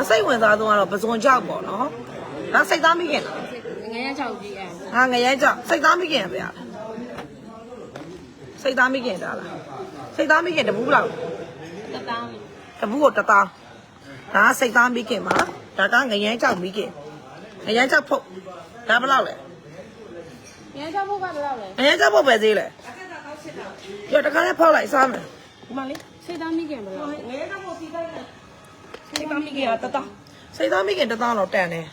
အစိတ်ဝင်စားဆုံးကတော့ပစွန်ကြောက်ပေါ့နော်ဒါစိတ်သားမိခင်လားငယ်ရချောက်ကြီးအဲဟာငရဲကြောက်စိတ်သားမိခင်ပဲလားစိတ်သားမိခင်တာလားစိတ်သားမိခင်တပူးလားတတောင်းတပူးကိုတသားဒါကစိတ်သားမိခင်ပါဒါကငရဲကြောက်မိခင်ငရဲကြောက်ဖုတ်ဒါဘယ်လောက်လဲငယ်ချောက်ဖို့ကဘယ်လောက်လဲငရဲကြောက်ဖုတ်ပဲသေးလဲပြောတခါလေးဖောက်လိုက်စားမယ်ဒီမှာလေစိတ်သားမိခင်ဘယ်လောက်လဲငရဲကြောက်ဖုတ်စီးတိုင်း စိတ်သားမိခင်ကတသားစိတ်သားမိခင်တသားတော့တန်တယ်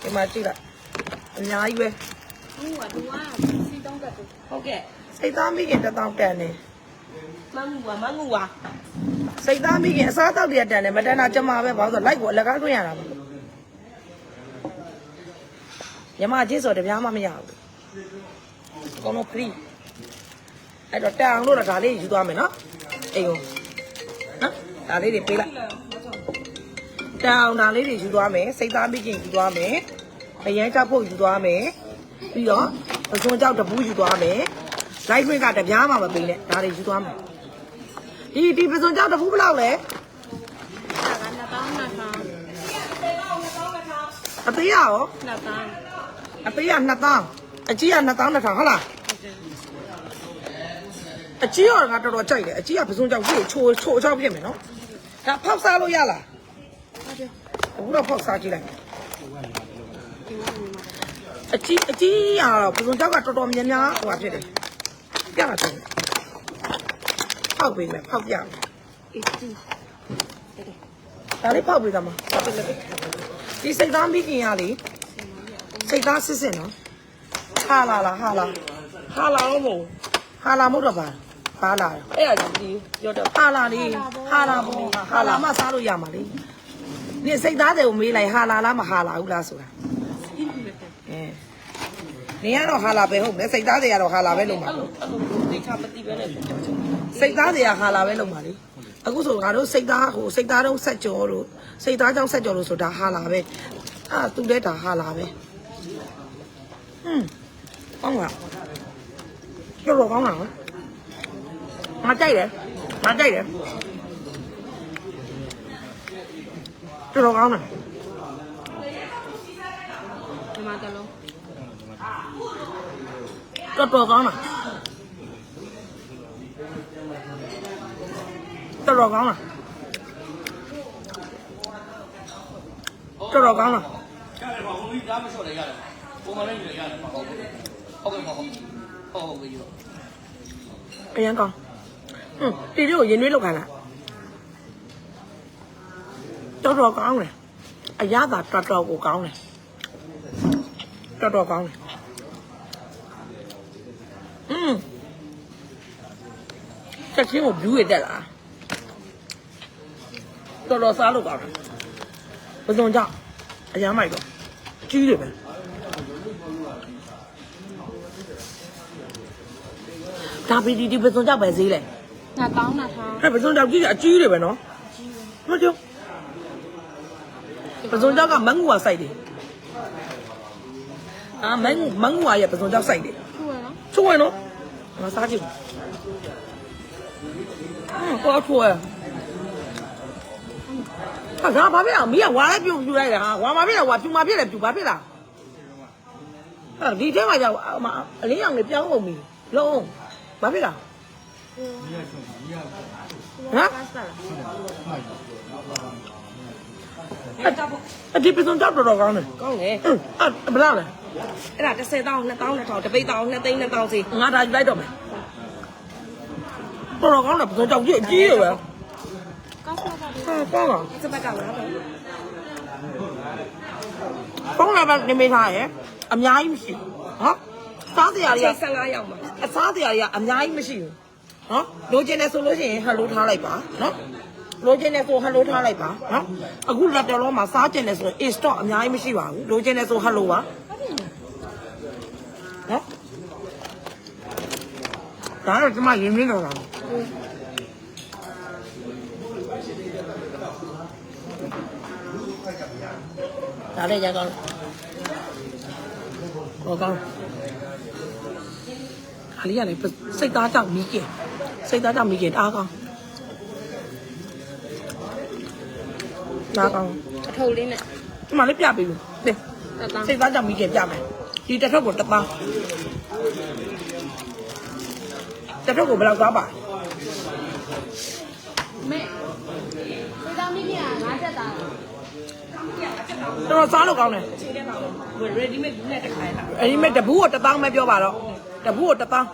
ဒီမှာကြည့်လိုက်အများကြီးပဲဟုတ်ကတူကစီတုံးကတူဟုတ်ကဲ့စိတ်သားမိခင်တစ်တောင်းတန်တယ်မငူပါမငူပါစိတ်သားမိခင်အစားတောက်တွေကတန်တယ်မတန်တာကျမပဲဘာလို့ဆိုလိုက်ကိုအလကားတွင်းရတာပေါ့ညမချင်းဆိုတပြားမှမရဘူးအကုန်လုံး free အဲ့တော့တန်အောင်လို့တော့ဒါလေးယူသွားမယ်နော်အိမ်ကိုနော် ဒါလေးတွေပေးလိုက်တန်အောင်ဒါလေးတွေယူသွားမယ်စိတ်သားမိခင်ယူသွားမယ်အရန်ကြောက်ဖို့ယူသွားမယ်ပြီးတော့ပစွန်ကြောက်တပူးယူသွားမယ်လိုက်ခွင့်ကတပြားမှမပေးနဲ့ဒါတွေယူသွားမယ်ဒီဒီပစုံကြောက်တစ်ခုဘယ်လောက်လဲဒါကနှစ်တောင်းနှစ်ထောင်းအသေးရရောနှစ်တောင်းအသေးရ2000အကြီးက2000 2000ဟုတ်လား အကြီးရောငါတော်တော်ကြိုက်တယ်အကြီးကပစုံကြောက်ကြီးချိုးချိုးချောက်ဖြစ်မယ်နော်ဒါဖောက်စားလို့ရလားဟုတ်တယ်အခုတော့ဖောက်စားကြည့်လိုက်ဒီမှာဒီမှာအကြီးအကြီးရတော့ပစုံကြောက်ကတော်တော်များများဟိုဟာဖြစ်တယ်ပြတာတယ်ဖောက်ပေးမယ်ဖောက်ပြမယ်အေးဒီဒါလေးဖောက်ပေးသားမှာဖောက်ပေးလိုက်ဒီစိတ်သားမိခင်ရလေစိတ်သားစစ်စစ်နော်ဟာလာလားဟာလာဟာလာတော့မဟုတ်ဟာလာမဟုတ်တော့ပါ ဟာလာအဲ့ဒါဒီပြောတော့ဟာလာလေဟာလာပေါ့ဟာလာမှစားလို့ရမှာလေဒီစိတ်သားတွေကိုမေးလိုက်ဟာလာလားမဟာလာဘူးလားဆိုတာအဲနေရတော့ဟာလာပဲဟုတ်မယ်စိတ်သားတွေကတော့ဟာလာပဲလုံးပါအဲ့လိုအဲ့လိုဒိတ်ချမသိပဲနဲ့ကြောက်ချင်စိတ်သားတွေကဟာလာပဲလုံးပါလေအခုဆိုငါတို့စိတ်သားဟိုစိတ်သားတော့ဆက်ကြောတို့စိတ်သားကြောင့်ဆက်ကြောလို့ဆိုတာဟာလာပဲအာသူလည်းဒါဟာလာပဲဟွန်းကောင်းလားတော်တော်ကောင်းလား ငါကြိုက်တယ်ငါကြိုက်တယ်တော်တော်ကောင်းတယ်ဒီမှာတလုံးတော်တော်ကောင်းလားတော်တော်ကောင်းလားတော်တော်ကောင်းလားရတယ်ပါဘုံကြီးဒါမလျှော့လည်းရတယ်ပုံမှန်လည်းရတယ်ပါဟုတ်ကဲ့ဟုတ်ကဲ့ဟုတ်ဟုတ်ဟုတ်ကဲ့အရင်ကောင်း ဟွန်းတီလေးကိုရင်နှွေးလောက်ခိုင်းလိုက်တော်တော်ကောင်းတယ်အရသာတော်တော်ကိုကောင်းတယ်တော်တော်ကောင်းတယ်อืมချက်ချင်းကိုဘလူးရတက်လာတော်တော်စားလို့ကောင်းတယ်ပစုံကြောင့်အရမ်းမိုက်တော့ကြီးတယ်ပဲဒါပီဒီဒီပစုံကြောင့်ပဲဈေးလဲ နှစ်တောင်းနှစ်ထောင်းဟဲ့ပစုံကြောင့်ကြီးကအကြီးတယ်ပဲနော်ဟုတ်ကြောပစုံကြောက်ကမန်ဂူဝါစိုက်တယ်အာမန်မန်ဂူဝါရဲ့ပစုံကြောက်စိုက်တယ်ဟုတ်ရနော်ချိုးရနော်ငါစားကြည့်ဟမ်ကောချိုးရဟာဒါဘာဖြစ်အောင်မီးကဝါလိုက်ပြုတ်ပြူလိုက်တယ်ဟာဝါမဖြစ်လားဝါပြူမဖြစ်တယ်ပြူဘာဖြစ်လားဟာဒီထဲမှာကြောက်အလင်းရောင်လေးပြောင်းကုန်ပြီလုံးဘာဖြစ်လား ဟမ်ပတ်စတာအဒီပစုံကြောက်တော်တော်ကောင်းတယ်ကောင်းတယ်ဟမ်အဲ့ဘယ်လားလဲအဲ့ဒါ30တောင်း2တောင်း2000တပိတ်တောင်း2သိန်း2တောင်းစီငါဒါယူလိုက်တော့မယ်တော်တော်ကောင်းတယ်ပစုံကြောက်ကြီးအကြီးရပဲကောက်စတာဟာကောင်းလားစပတ်ကလားပဲကောင်းလာပါနေမေးထားရဲ့အများကြီးမရှိဘူးဟမ်စားစရာတွေက15ရောက်မှာအစားစရာတွေကအများကြီးမရှိဘူး နော်လိုချင်တယ်ဆိုလို့ရှိရင်ဟယ်လိုထားလိုက်ပါနော်လိုချင်တယ်ဆိုဟယ်လိုထားလိုက်ပါနော်အခုလက်တော်လုံးမှာစားချင်တယ်ဆိုရင် in stock အများကြီးမရှိပါဘူးလိုချင်တယ်ဆိုဟယ်လိုပါနော်ဒါတော့ကျွန်မရင်းနှီးတော့တာဒါလည်းရကောင်းဟောကောင်းခါလေးကလည်းစိတ်သားကြောင့်မိခင် စိတ်သားကြောင့်မိခင်တအားကောင်းနားကောင်းအထုပ်လေးနဲ့ဒီမှာလေးပြပေးဘူးဟဲ့တက်တောင်းစိတ်သားကြောင့်မိခင်ပြမယ်ဒီတစ်ထုပ်ကိုတစ်သားတစ်ထုပ်ကိုဘယ်လောက်သားပါမဲဝေတောင်းမိခင်ကငါးချက်သားတော်တော်စားလို့ကောင်းတယ် ready made နဲ့တခါရတာအဲ့ဒီမဲ့တဘူးကိုတစ်သားပဲပြောပါတော့တဘူးကိုတစ်သား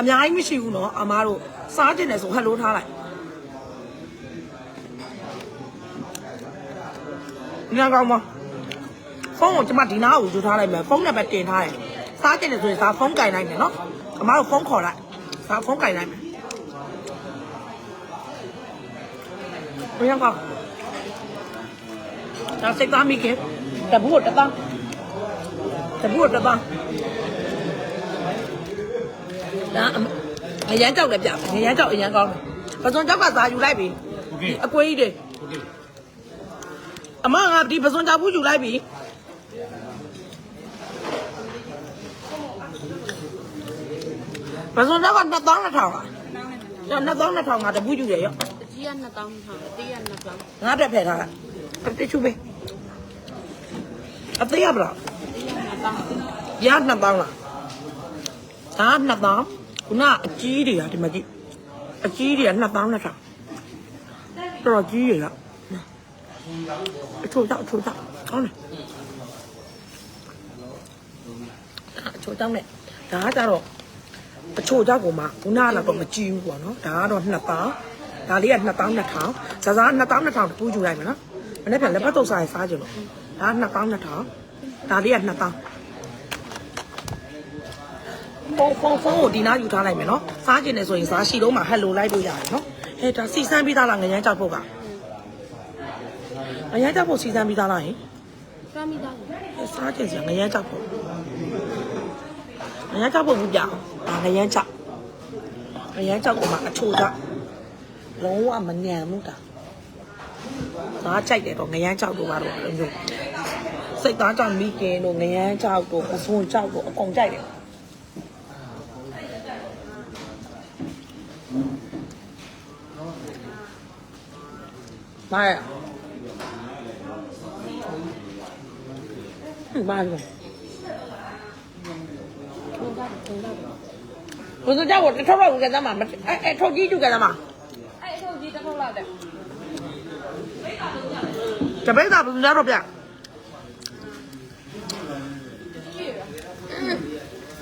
အများကြီးမရှိဘူးနော်အမားတို့စားကျင်တယ်ဆိုဟက်လို့ထားလိုက်ညကောင်းမဖုန်းကိုကျမဒီနားကိုယူထားလိုက်မယ်ဖုန်းနဲ့ပဲတင်ထားတယ်စားကျင်တယ်ဆိုရင်စားဖုန်းကင်လိုက်မယ်နော်အမားတို့ဖုန်းခေါ်လိုက်စားဖုန်းကင်လိုက်မယ်ဘယ်ရောက်ဒါစိတ်သားမိခင်တဘူးကိုတစ်သားတပူတပန်း ဒါအရန်ကြောက်လည်းပြမယ်အရန်ကြောက်အရန်ကောင်းတယ်ပစွန်ကြောက်ကသာယူလိုက်ပြီအကွေးကြီးတွေအမငါဒီပစွန်ကြောက်ဘူးယူလိုက်ပြီပစွန်ကြောက်က2000 2000လား2000 2000ငါတပူယူရရောအကြီးက2000ထောင်အသေးက2000ငါတက်ဖယ်ထားလိုက်တချူပဲအသေးရပါလားအသေးက2000ရ2000လားဒါ2000 ခုနအကြီးတွေကဒီမှာကြည့်အကြီးတွေက2000 2000တော်တော်ကြီးတွေကအချို့တော့အချို့တော့ကောင်းတယ်အချို့တော့နဲ့ဒါကကြတော့အချို့ကြောက်ကိုမှခုနကတော့မကြည့်ဘူးပေါ့နော်ဒါကတော့2000ဒါလေးက2000 2000ဇာဇာ2000 2000ပူးယူလိုက်မယ်နော်မနေ့ကလည်းပတ်တော့စားရစားကြလို့ဒါ2000 2000ဒါလေးက2000 ဖုန်းဖုန်းဖုန်းကိုဒီနားယူထားလိုက်မယ်နော်စားကျင်တယ်ဆိုရင်စားရှိတော့မှဟယ်လိုလိုက်လို့ရတယ်နော်ဟဲ့ဒါစီစမ်းပြီးသားလားငရမ်းကြောက်ဖို့ကငရမ်းကြောက်ဖို့စီစမ်းပြီးသားလားဟင်စမ်းမိသားကိုဟဲ့စားကျင်စရာငရမ်းကြောက်ဖို့ငရမ်းကြောက်ဖို့ဘူးပြအောင်ဒါငရမ်းကြောက်ငရမ်းကြောက်ကိုမှအချိုကြောက်လုံးဝမညံဘူးတာသားကြိုက်တယ်တော့ငရမ်းကြောက်တို့ကတော့အဲ့လိုမျိုးစိတ်သားကြောက်မိခင်တို့ငရမ်းကြောက်တို့ပစွန်ကြောက်တို့အကုန်ကြိုက်တယ် ဘာလဲဘာလဲဘုသူကြောက်ကိုတစ်ထုပ်လောက်ယူခဲ့သမ်းမှာအဲအဲထုပ်ကြီးယူခဲ့သမ်းမှာအဲအထုပ်ကြီးတစ်ထုပ်လောက်တဲ့တပိတ်သာဘုသူကြောက်တော့ဗျ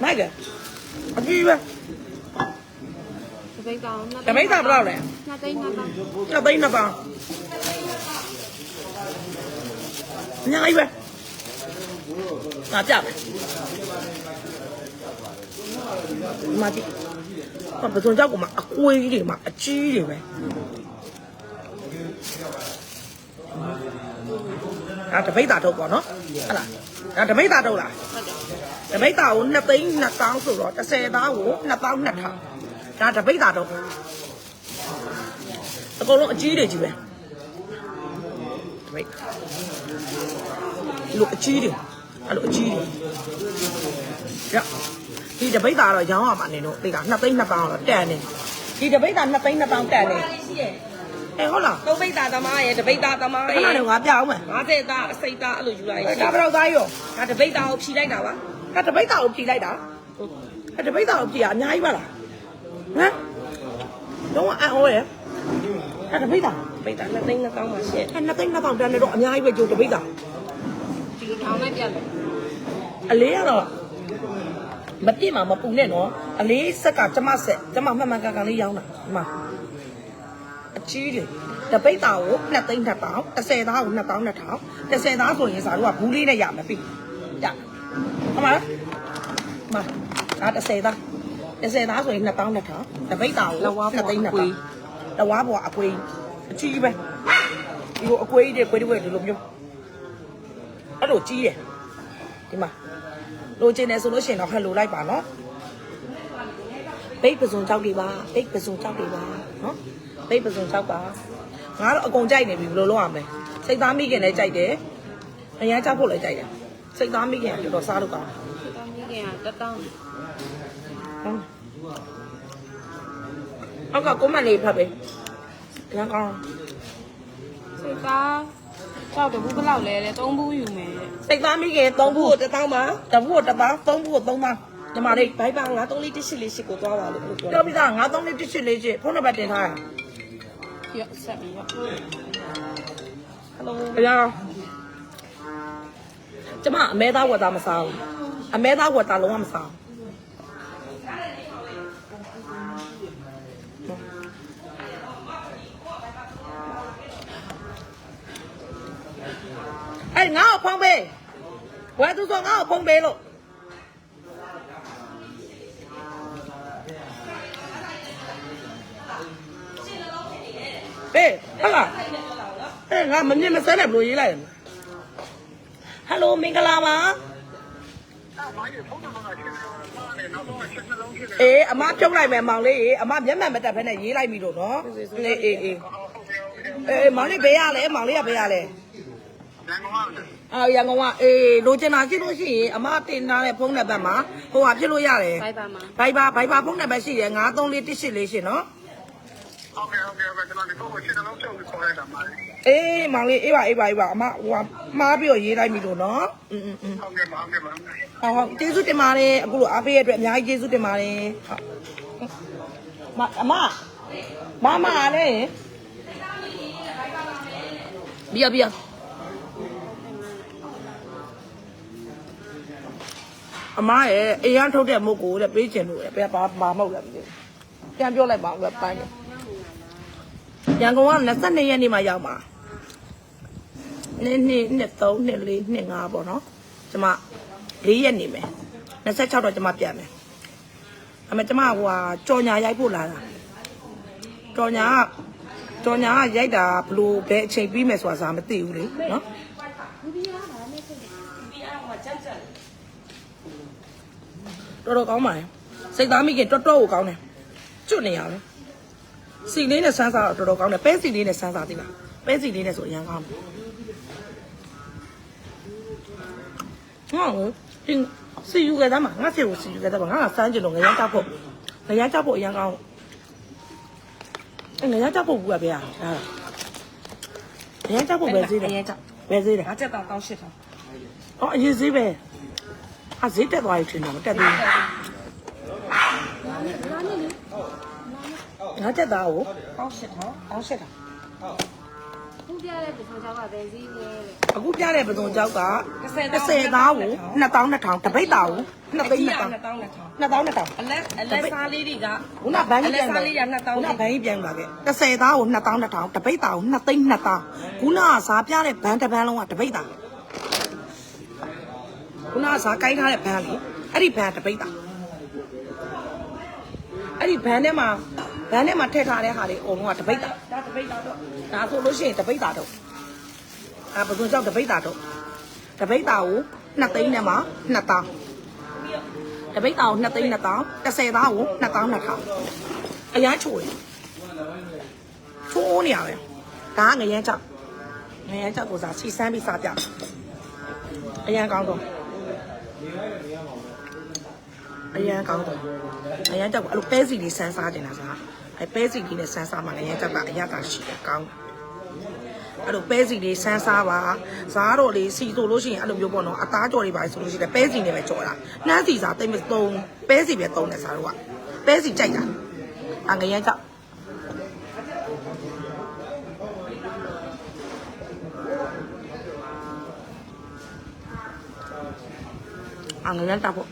မိုက်ကဲအကြည့်ပဲ ပိတ်တောင်တပိတ်တောင်ဘယ်လောက်လဲ2သိန်း2ပေါင်2သိန်း2ပေါင်အများကြီးပဲငါကြပါမတိဘာပစုံကြောက်ကမှအကွေးကြီးတွေမှာအကြီးတွေပဲဒါတပိတ်တာထုတ်ပေါ့နော်ဟုတ်လားဒါတမိတ်တာထုတ်လားတမိတ်တာကို2သိန်း2000ဆိုတော့30သားကို2000 2000 ဒါတပိတ်တာထုတ်အကုန်လုံးအကြီးတွေကြီးပဲတပိတ်ဒီလိုအကြီးတွေအဲ့လိုအကြီးတွေရဒီတပိတ်တာတော့ရောင်းရမှာနေတော့ဒီက2သိန်း2000တော့တန်နေဒီတပိတ်တာ2သိန်း2000တန်နေအဲဟုတ်လားသုံးပိတ်တာသမားရဲ့တပိတ်တာသမားခရဲ့ဏတော့ငါပြအောင်မယ်50သားအစိတ်သားအဲ့လိုယူလိုက်ဒါဘယ်တော့သားရောဒါတပိတ်တာကိုဖြီလိုက်တာပါဒါတပိတ်တာကိုဖြီလိုက်တာအဲတပိတ်တာကိုဖြီရအများကြီးပါလား ဟမ်တော့အံ့ဩရအဲတပိတ်တာပိတ်တာ2သိန်း2000ပါရှင့်အဲနှစ်သိန်းနှစ်ထောင်တန်းနေတော့အများကြီးပဲကြိုတပိတ်တာဒီလိုထောင်းလိုက်ပြတယ်အလေးကတော့မပြစ်မှာမပူနဲ့နော်အလေးဆက်ကကျမဆက်ကျမမှန်မှန်ကန်ကန်လေးရောင်းတာဒီမှာအကြီးလေတပိတ်တာကို2သိန်း2000 30သားကို2000 2000 30သားဆိုရင်စာတို့ကဘူးလေးနဲ့ရမယ်ပြီရဟုတ်မလားမဒါ30သား 30သားဆိုရင်2000 2000တပိတ်တာကို2သိန်း2000လဝါဘောအကွေးအကြီးပဲဒီလိုအကွေးတွေကွေးတွေဒီလိုမျိုးအဲ့လိုကြီးတယ်ဒီမှာလိုချင်တယ်ဆိုလို့ရှိရင်တော့ဟယ်လိုလိုက်ပါနော်ဘိတ်ပစုံကြောက်တွေပါဘိတ်ပစုံကြောက်တွေပါနော်ဘိတ်ပစုံကြောက်ပါငါတော့အကုန်ကြိုက်နေပြီဘယ်လိုလုပ်ရမလဲစိတ်သားမိခင်လည်းကြိုက်တယ်အရန်ကြောက်ဖို့လည်းကြိုက်တယ်စိတ်သားမိခင်ကတော်တော်စားလို့ကောင်းတယ်တောင်းမိခင်ကတတောင်း ဟုတ်အောက်ကကွန်မန့်လေးဖတ်ပေးအရန်ကောင်းစိတ်သားကြောက်တဘူးဘယ်လောက်လဲလဲ3ဘူးယူမယ်တဲ့စိတ်သားမိခင်3ဘူးကိုတစ်တောင်းပါတပူကိုတစ်ပေါင်းသုံးပူကိုသုံးပေါင်းညီမလေးဘိုက်ပါ9 3လေး1 8လေး8ကိုသွားပါလို့ပြောပြောပြီးသားငါသုံးလေးတစ်ချစ်လေးချစ်ဖုန်းနံပါတ်တင်ထားတာရဆက်ပြီးတော့ဟယ်လိုအရာကျမအမဲသားဝတ်သားမစားဘူးအမဲသားဝတ်သားလုံးဝမစား အဲ့ငါ့ကိုဖုန်းပေးဝယ်သူဆိုငါ့ကိုဖုန်းပေးလို့ဟေးဟုတ်လားအဲငါမမြင်မစဲနဲ့ဘယ်လိုရေးလိုက်လဲဟယ်လိုမင်္ဂလာပါအေးအမဖြုတ်လိုက်မယ်မောင်လေးအမမျက်မှန်မတက်ဖဲနဲ့ရေးလိုက်ပြီလို့နော်အေးအေးအေးအေးမောင်လေးဘယ်ရလဲမောင်လေးကဘယ် ရလဲအာရန်ကုန်ကအေးလိုချင်တာရှိလို့ရှိရင်အမတင်ထားတဲ့ဖုန်းနံပါတ်မှာဟိုဟာဖြစ်လို့ရတယ် ဘိုက်ပါမှာ ဘိုင်ဘာဘိုင်ဘာဖုန်းနံပါတ်ရှိတယ်934188လေးရှင်နော် ဟုတ်ကဲ့ဟုတ်ကဲ့ဟုတ်ကဲ့ကျွန်တော်ဒီပုံကိုရှင်းလုံးချုပ်ပြီးခေါ်လိုက်တာပါလေ အေးမောင်လေးအေးပါအေးပါအေးပါအမဟိုဟာမှားပြီးတော့ရေးလိုက်ပြီလို့နော်อืมอืมอืม ဟုတ်ကဲ့ပါဟုတ်ကဲ့ပါ ဟောဟုတ်ကျေးဇူးတင်ပါတယ်အခုလိုအားပေးရတဲ့အတွက်အများကြီးကျေးဇူးတင်ပါတယ်ဟုတ်မအမမမလည်းဘီယာဘီ အမရဲ့အရန်ထုတ်တဲ့မုတ်ကိုတဲ့ပေးချင်လို့တဲ့ဘယ်ဘာဘာမဟုတ်လဲမသိဘူးပြန်ပြောလိုက်ပါဦးပဲပိုင်းတယ်ရန်ကုန်က22ရက်နေ့မှရောက်မှာနေ့နေ့နှစ်3နှစ်4နှစ်5ပေါ့နော်ကျမ4ရက်နေမယ်26တော့ကျမပြန်မယ်အမေကျမဟိုဟာကြော်ညာရိုက်ဖို့လာတာကြော်ညာကကြော်ညာကရိုက်တာဘလို့ဘယ်အချိန်ပြီးမယ်ဆိုတာစာမသိဘူးလေနော် တော်တော်ကောင်းပါလေစိတ်သားမိခင်တော်တော်ကိုကောင်းတယ်ကျွတ်နေရပဲစီလေးနဲ့ဆန်းစားတော့တော်တော်ကောင်းတယ်ပဲစီလေးနဲ့ဆန်းစားသိလားပဲစီလေးနဲ့ဆိုအရင်ကောင်းတယ်ဟုတ်တင်စီယူခဲ့သားမှာငါစီကိုစီယူခဲ့သားမှာငါကစမ်းကြည့်လို့ငရမ်းကြောက်ဖို့ငရမ်းကြောက်ဖို့အရင်ကောင်းအဲငရမ်းကြောက်ဖို့ဘူးကဗျာဒါငရမ်းကြောက်ဖို့ပဲသေးတယ်အရင်ကြောက်ပဲသေးတယ်ငါချက်တော့ကောင်းရှစ်တော့အော်အရင်ဈေးပဲ အဈေးတက်သွားပြီထင်တယ်မတက်သေးဘူးငါတက်သားကိုကောင်းရှစ်တော့ကောင်းရှစ်တော့ခုပြတဲ့ပစုံချောက်ကပဲစည်းလဲတဲ့အခုပြတဲ့ပစုံကြောက်က30သားကို2200တပိတ်သားကို2သိန်း2000 2000 2000အလက်အလက်စားလေးတွေကခုနဘန်းကြီးပြန်အလက်စားလေးက2000ခုနဘန်းကြီးပြန်လာခဲ့30သားကို2000 2000တပိတ်သားကို2သိန်း2000ခုနကစားပြတဲ့ဘန်းတစ်ဘန်းလုံးကတပိတ်သား ခုနကစားကိုင်းထားတဲ့ဘန်းလေအဲ့ဒီဘန်းတပိတ်သားအဲ့ဒီဘန်းထဲမှာဘန်းထဲမှာထည့်ထားတဲ့ဟာလေးအုံလုံးကတပိတ်သားဒါတပိတ်သားတော့ဒါဆိုလို့ရှိရင်တပိတ်သားတော့အဲဘယ်သူကြောက်တပိတ်သားတော့တပိတ်သားကို2သိန်းနဲ့မှာ2000တပိတ်တောင်2သိန်း2000 30သားကို2000 2000အရန်ချိုးတယ်ချိုးနေရပဲဒါကငရမ်းကြောက်ငရမ်းကြောက်ကိုစားစီစမ်းပြီးစားပြအရန်ကောင်းတော့ အရန်ကောင်းတော့အရန်ကြောက်ကိုအဲ့လိုပဲစီလေးစမ်းစားတင်တာစားအဲ့ပဲစီလေးနဲ့စမ်းစားမှငရမ်းကြောက်ကအရသာရှိတယ်ကောင်းအဲ့လိုပဲစီလေးစမ်းစားပါစားတော့လေစီဆိုလို့ရှိရင်အဲ့လိုမျိုးပေါ့နော်အသားကြော်တွေပါဆိုလို့ရှိရင်ပဲစီနဲ့ပဲကြော်တာနှမ်းစီစားတိတ်မသုံးပဲစီပဲသုံးတယ်စားတော့ကပဲစီကြိုက်တာအငရမ်းကြောက် အငရမ်းကြောက်ဖို့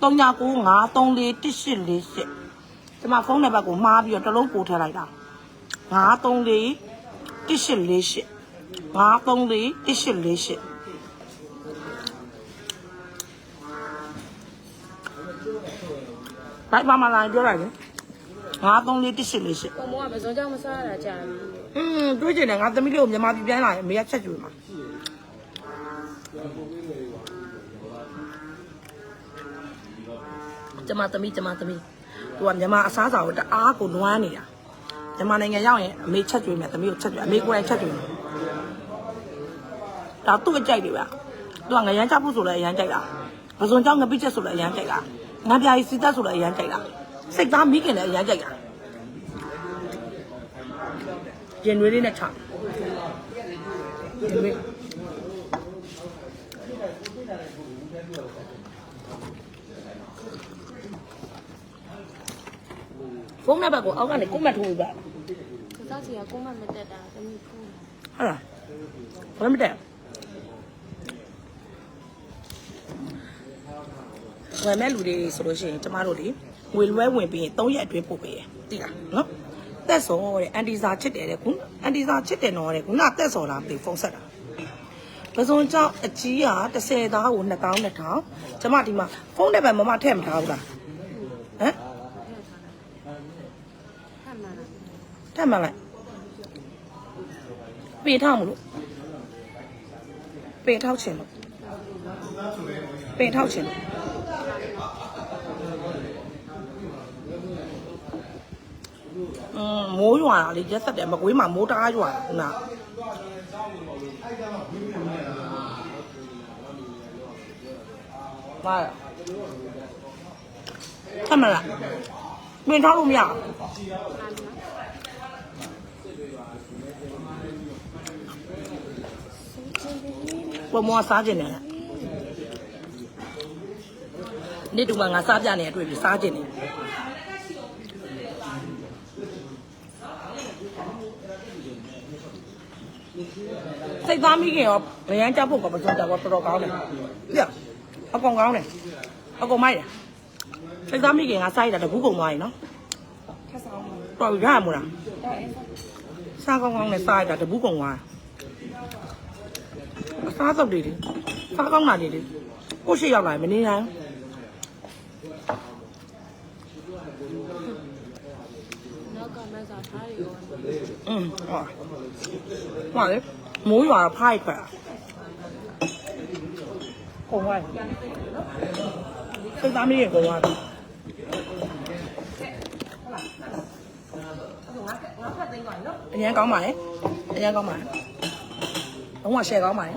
3993434848ကျမဖုန်းနံပါတ်ကိုမှားပြီးတော့တစ်လုံးပို့ထည့်လိုက်တာ934 1848 934 1848ဘိုက်ပါမလာပြောလိုက်လေ934 1848ပုံမောကပစုံချောက်မစားရတာကြာပြီอืมတွေးကြည့်တယ်ငါသမီးလေးကိုမြန်မာပြည်ပြန်လာရင်အမေကချက်ကြွေမှာ ကျမသမီးကျမသမီးသူကမြန်မာအစားအစာကိုတအားကိုနွမ်းနေတာမြန်မာနိုင်ငံရောက်ရင်အမေချက်ကြွေမယ်သမီးကိုချက်ကြွေအမေကိုယ်တိုင်ချက်ကြွေမယ်ဒါသူ့အကြိုက်တွေပဲသူကငရမ်းချဖို့ဆိုလည်းအရမ်းကြိုက်တာပဇွန်ကြောင့်ငပိချက်ဆိုလည်းအရမ်းကြိုက်တာငါပြာကြီးစီတက်ဆိုလည်းအရမ်းကြိုက်တာစိတ်သားမိခင်လည်းအရမ်းကြိုက်တာရင်ရွေးလေးနဲ့ချရင် ဖုန်းနံပါတ်ကိုအောက်ကနေကွတ်မှတ်ထိုးပြပါစောက်စီကကိုမမတက်တာတမီးကိုဟုတ်လားဘာမှမတည့်ဝယ်မဲ့လူတွေဆိုလို့ရှိရင်ကျမတို့လေငွေလွှဲဝင်ပြီးရင်3ရက်အတွင်းပို့ပေးရတိလားနော်တက်စောတဲ့အန်တီစာချစ်တယ်တဲ့ခုအန်တီစာချစ်တယ်နော်တဲ့ခုနတက်စောလားမသိဖုန်းဆက်တာပစုံကြောင့်အကြီးက30သားကို2000 2000ကျမဒီမှာဖုန်းနဲ့ပဲမမထည့်မထားဘူးလားဟမ် ဟမ်မလား ထည့်မှလိုက်ပေးထောက်မလို့ပေးထောက်ချင်လို့ပေးထောက်ချင်လို့อืมမိုးရွာတာလေရက်ဆက်တယ်မကွေးမှာမိုးတအားရွာတာခုနပါထမ်းမလားပြင်ထောက်လို့မရဘူး ဘမောစားကျင်တယ်နေ့တူမှငါစားပြနေအတွေ့ပြီးစားကျင်တယ်စိတ်သားမိခင်ရောဗရန်ကြောက်ဖို့ကပစုံကြောက်တော့တော်တော်ကောင်းတယ်ပြအကောင်ကောင်းတယ်အကောင်မိုက်တယ်စိတ်သားမိခင်ကစားရတာတကူးကုန်သွားရင်နော်ထပ်ဆောင်တော်ပြီရမို့လားစားကောင်းကောင်းနဲ့စားရတာတကူးကုန်သွားအ စားစုပ်တွေလေစားကောင်းတာတွေလေကိုရှိရောက်လာရင်မနေနိုင်နောက်ကမစားထားရရောอืมဟာဟာလေမိုးရွာတော့ဖိုက်ခွက်ကုန်သွားပြီစိတ်သားမိခင်ကုန်သွားပြီအရင်ကောင်းပါလေအရင်ကောင်းပါလေ လုံးဝရှယ်ကောင်းပါလေ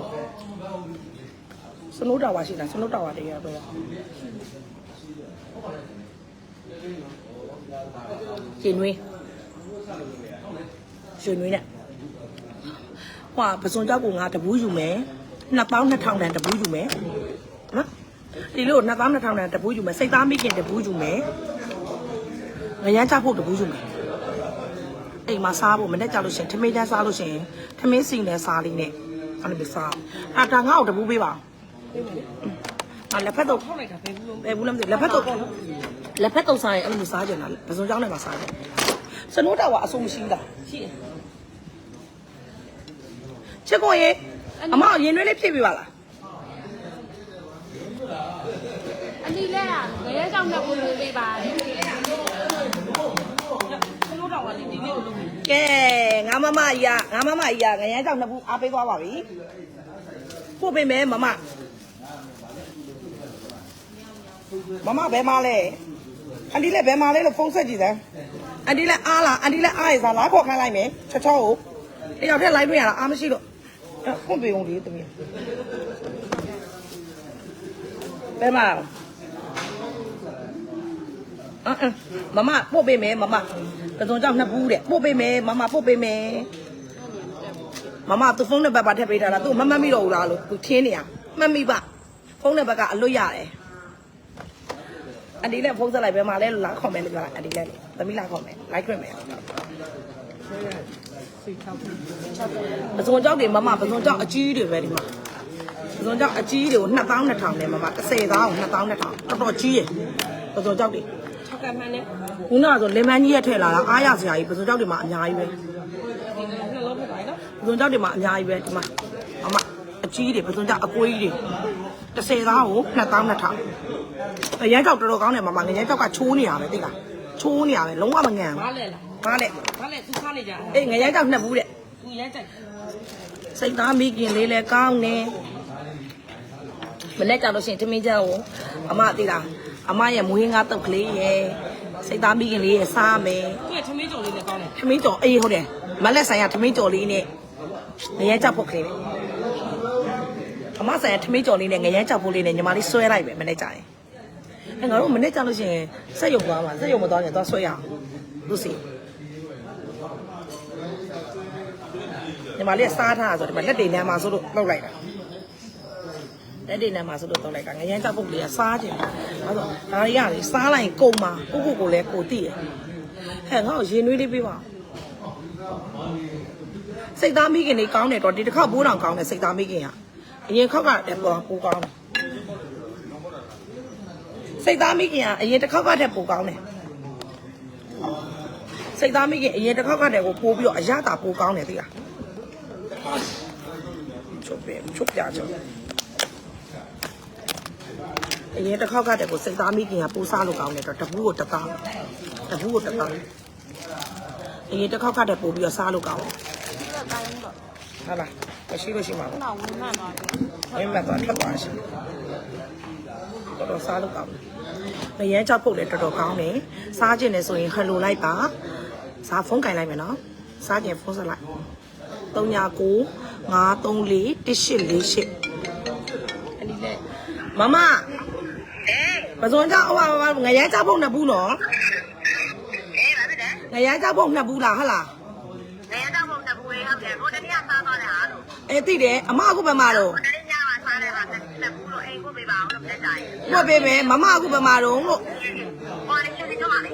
စနိုးတာဝါရှိလားစနိုးတာဝါတကယ်တော့ကျင်းနွေးကျင်းနွေးနဲ့ဟွာပစုံကြောက်ကငါတဘူးယူမယ်2200တန်တဘူးယူမယ်နော်ဒီလို2200တန်တဘူးယူမယ်စိတ်သားမိခင်တဘူးယူမယ်ငရမ်းချဖို့တဘူးယူမယ်အိမ်မှာစားဖို့မနေ့ကြလို့ရှရင်ထမင်းတန်းစားလို့ရှရင်ထမင်းစီနဲ့စားလေးနဲ့ အဲ့လိုမျိုးစားအာတာငါ့ကိုတဘူးပေးပါအာလက်ဖက်တော့ထောက်လိုက်တာပဲဘူးလုံးဘယ်ဘူးလဲမသိဘူးလက်ဖက်တော့လက်ဖက်တော့စားရင်အဲ့လိုမျိုးစားကြတယ်လားပစုံကြောင်းနဲ့မှာစားတယ်စနိုးတာကအဆုံးမရှိဘူးလားရှိတယ်ချစ်ကိုရေအမရင်ရွေးလေးဖြည့်ပြပါလားအလီလဲอ่ะငရဲကြောင့်နဲ့ကိုလိုပေးပါလေခ လို့တော့ကဒီဒီလေးကိုလုပ်မယ်ကဲငါမမကြီးကငါမမကြီးကငရမ်းကြောင့်နှစ်ခုအားပေးသွားပါပြီပို့ပေးမယ်မမမမဘယ်မှာလဲအန်ဒီလည်းဘယ်မှာလဲလို့ဖုန်းဆက်ကြည့်စမ်းအန်ဒီလည်းအားလားအန်ဒီလည်းအားရစားလားခေါ်ခိုင်းလိုက်မယ်ချောချောကိုတယောက်တည်းလိုက်တွေ့ရတာအားမရှိလို့အဲ့ဖွင့်ပေးအောင်လေတမီးဘယ်မှာလဲအင်းမမပို့ပေးမယ်မမ ကစုံကြောင့်နှစ်ဘူးတဲ့ပို့ပေးမယ်မမပို့ပေးမယ်မမသူဖုန်းနံပါတ်ပါထည့်ပေးထားတာသူမမတ်မိတော့ဘူးလားလို့သူထင်းနေရမှတ်မိပါဖုန်းနံပါတ်ကအလွတ်ရတယ်အန်ဒီလည်းဖုန်းဆက်လိုက်ပဲမလဲလာခေါ်မယ်လို့ပြောလိုက်အန်ဒီလည်းသမီးလာခေါ်မယ်လိုက်ခွင့်မယ်ပစုံကြောက်တွေမမပစုံကြောက်အကြီးတွေပဲဒီမှာပစုံကြောက်အကြီးတွေကို2200နဲ့မမ30သားကို2200တော်တော်ကြီးရယ်ပစုံကြောက်တွေထော က်ကမှန်းနဲ့ခုနကဆိုလေမန်းကြီးရထည့်လာတာအားရစရာကြီးပစုံကြောက်တွေမှာအများကြီးပဲဒီနှလုံးဖြစ်ပါနော်ပစုံကြောက်တွေမှာအများကြီးပဲဒီမှာအမအကြီးတွေပစုံကြောက်အကွေးကြီးတွေ30သားကို2200အရန်ကြောက်တော်တော်ကောင်းတယ်မမငရန်ကြောက်ကချိုးနေရပဲသိလားချိုးနေရပဲလုံးဝမငံဘာလဲလားဘာလဲဘာလဲသူစားနေကြအေးငရန်ကြောက်နှစ်ဘူးတဲ့သူရမ်းကြိုက်စိတ်သားမိခင်လေးလည်းကောင်းနေမနေ့ကလို့ရှိရင်ထမင်းကြောက်ကိုအမသိလား အမရဲ့မွေးငါတုတ်ကလေးရဲ့စိတ်သားမိခင်လေးရဲ့စားမယ်သူ့ရဲ့ထမင်းကြော်လေးလည်းကောင်းတယ်ထမင်းကြော်အေးဟုတ်တယ်မလက်ဆိုင်ကထမင်းကြော်လေးနဲ့ငရဲကြောက်ဖို့ခလေးပဲအမဆိုင်ကထမင်းကြော်လေးနဲ့ငရဲကြောက်ဖို့လေးနဲ့ညီမလေးဆွဲလိုက်ပဲမနေ့ကျရင်အဲငါတို့မနေ့ကျလို့ရှိရင်စက်ရုံသွားမှာစက်ရုံမသွားရင်သွားဆွဲရအောင်သူစီညီမလေးကစားထားတာဆိုတော့ဒီမှာလက်တွေနမ်းမှာဆိုလို့လောက်လိုက်တာ လက်တွေနမ်းမှာဆိုလို့လောက်လိုက်တာငရမ်းကြောက်ပုတ်လေးကစားခြင်းအဲ့တော့ဒါတွေကလေစားလိုက်ကုန်မှာကိုကိုကိုလည်းကိုတိရဟဲ့ငါ့ကိုရင်နွေးလေးပေးပါစိတ်သားမိခင်လေးကောင်းတယ်တော့ဒီတစ်ခေါက်ဘိုးတော်ကောင်းတယ်စိတ်သားမိခင်ကအရင်ခေါက်ကတည်းကပိုကောင်းတယ်စိတ်သားမိခင်ကအရင်တစ်ခေါက်ကတည်းကပိုကောင်းတယ်စိတ်သားမိခင်အရင်တစ်ခေါက်ကတည်းကပိုပြီးတော့အရသာပိုကောင်းတယ်သိလားချုပ်ပြချုပ်ပြကြ အရင်တစ်ခေါက်ကတည်းကစိတ်သားမိခင်ကပူစားလို့ကောင်းတယ်တော့တပူးကိုတသားတပူးကိုတသားအရင်တစ်ခေါက်ကတည်းကပို့ပြီးတော့စားလို့ကောင်းတယ်ဒီကတိုင်းတော့ဟုတ်လားမရှိလို့ရှိမှာခုနဝင်မှန်သွားတယ်ဘယ်မှာတော့ထွက်သွားရှင်တော်တော်စားလို့ကောင်းတယ်မရမ်းချောက်ဖို့လည်းတော်တော်ကောင်းတယ်စားခြင်းနဲ့ဆိုရင်ဟယ်လိုလိုက်ပါစားဖုန်းကင်လိုက်မယ်နော်စားခြင်းဖုန်းဆက်လိုက်39 934 1848အလီလေမမ ပဇွန်ကြောက်ဟိုဟာငရမ်းကြောက်ဖို့နှစ်ဘူးနော်အေးပါပြီတဲ့ငရမ်းကြောက်ဖို့နှစ်ဘူးလားဟုတ်လားနေတော့ဘုံတပူရေးဟုတ်တယ်ကိုတည်းကစားသွားတယ်ဟာလို့အဲသိတယ်အမအခုဘယ်မှာတော့ကိုတည်းကမှာစားတယ်ဟာတပူလို့အိမ်ကိုပေးပါအောင်လို့ပြတ်ကြရင်ဘုပေးမယ်မမအခုဘယ်မှာတော့လို့ပေါ်နေချင်းတော့လေ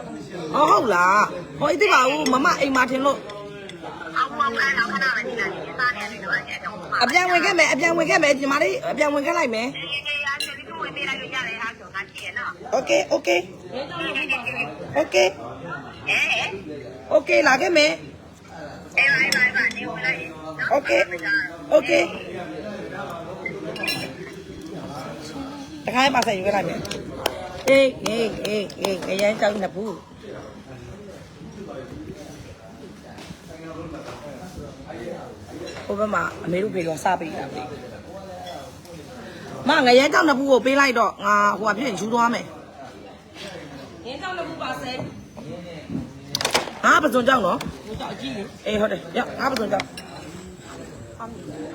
ဟောဟုတ်လားဟောသိပါဘူးမမအိမ်မှာထင်လို့အောက်မောင်းလိုက်တော့ခဏပဲဒီလိုက်စားနေတယ်တော့အဲ့တော့မှာအပြန်ဝင်ခဲ့မယ်အပြန်ဝင်ခဲ့မယ်ညီမလေးအပြန်ဝင်ခဲ့လိုက်မယ်ဒီကေရချီတူဝင်ပေးလိုက်လို့ရတယ်ဟာဆို ငါကြည့်ရနော် Okay okay Okay Okay လာခဲ့မယ် အေးလိုက်လိုက်ပါနေဝင်လိုက်နော် Okay Okay တခါမှဆက်ယူခဲ့လိုက်မယ်အေးအေးအေးအေးအရင်ကြောင်းနေဘူးဟိုဘက်မှာအမေတို့ဖေကစားပေးတာပြီ မငရမ်းကြောက်နှစ်ဘူးကိုပေးလိုက်တော့ငါဟိုကပြည့်ယူသွားမယ်ရင်းတော့လည်းပါဆဲငါပစုံကြောက်နော်ဘုကြောက်ကြည့်လေအေးဟုတ်တယ်ရငါပစုံကြောက်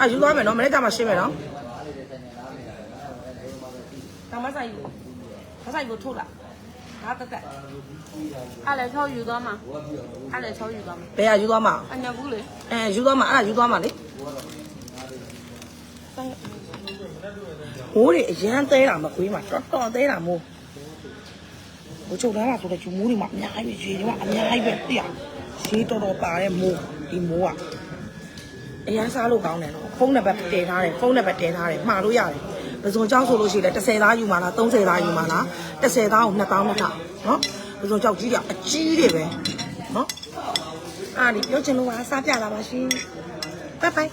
အာယူသွားမယ်နော်မနေ့ကမှရှင်းမယ်နော်တမဆိုင်ကိုမဆိုင်ကိုထုတ်လာဒါတက်တက်အဲ့လေချောယူသွားမှာအဲ့လေချောယူသွားမှာဘယ်ကယူသွားမှာအညာဘူးလေအဲယူသွားမှာအဲ့ဒါယူသွားမှာလေ မိုးတွေအရန်သေးတာမကွေးမှာတော်တော်သေးတာမိုးဘိုးချုပ်ထားတာဆိုတော့ကျူမိုးတွေမှာအများကြီးပဲရေတွေကအများကြီးပဲသိရရေတော်တော်ပါတဲ့မိုးဒီမိုးကအရန်စားလို့ကောင်းတယ်နော်ဖုန်းနံပါတ်တင်ထားတယ်ဖုန်းနံပါတ်တင်ထားတယ်မှားလို့ရတယ်ပဇွန်ကြောက်ဆိုလို့ရှိရင်လည်း30သားယူမှာလား30သားယူမှာလား30သားကို2000နဲ့ထားနော်ပဇွန်ကြောက်ကြီးကအကြီးတွေပဲနော်အားဒီပြောချင်လို့ပါစားပြလာပါရှင်ဘိုင်ဘိုင်